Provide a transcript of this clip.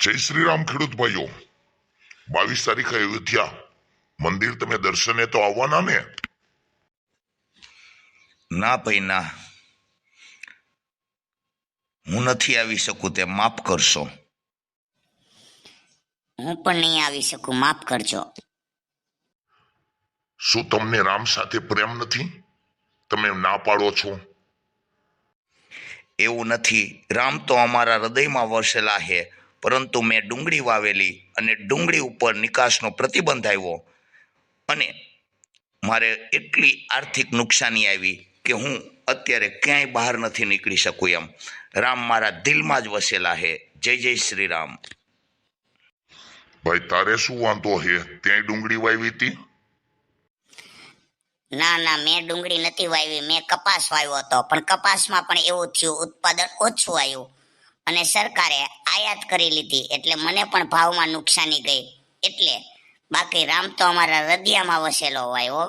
જય શ્રી રામ ખેડૂત ભાઈઓ. બાવીસ તારીખે અયોધ્યા. મંદિર તમે દર્શને તો આવવાના ને? ના ભાઈ ના. હું નથી આવી શકું તે માફ કરશો. હું પણ નહીં આવી શકું માફ કરજો. શું તમને રામ સાથે પ્રેમ નથી? તમે ના પાડો છો. એવું નથી. રામ તો અમારા હૃદયમાં વસેલા છે પરંતુ મેં ડુંગળી વાવેલી અને ડુંગળી ઉપર નિકાસનો પ્રતિબંધ આવ્યો. અને મારે એટલી આર્થિક નુકસાની આવી કે હું અત્યારે ક્યાંય બહાર નથી નીકળી શકું એમ. રામ મારા દિલમાં જ વસેલા હે. જય જય શ્રી રામ ભાઈ તારે શું વાંધો હે? ત્યાં ડુંગળી વાવી હતી? ના ના મેં ડુંગળી નથી વાવી. મેં કપાસ વાવ્યો હતો. પણ કપાસમાં પણ એવું થયું ઉત્પાદન ઓછું આવ્યું. અને સરકારે આયાત કરી લીધી એટલે મને પણ ભાવમાં નુકસાની ગઈ. એટલે બાકી રામ તો અમારા હૃદયમાં વસેલો હોય હો.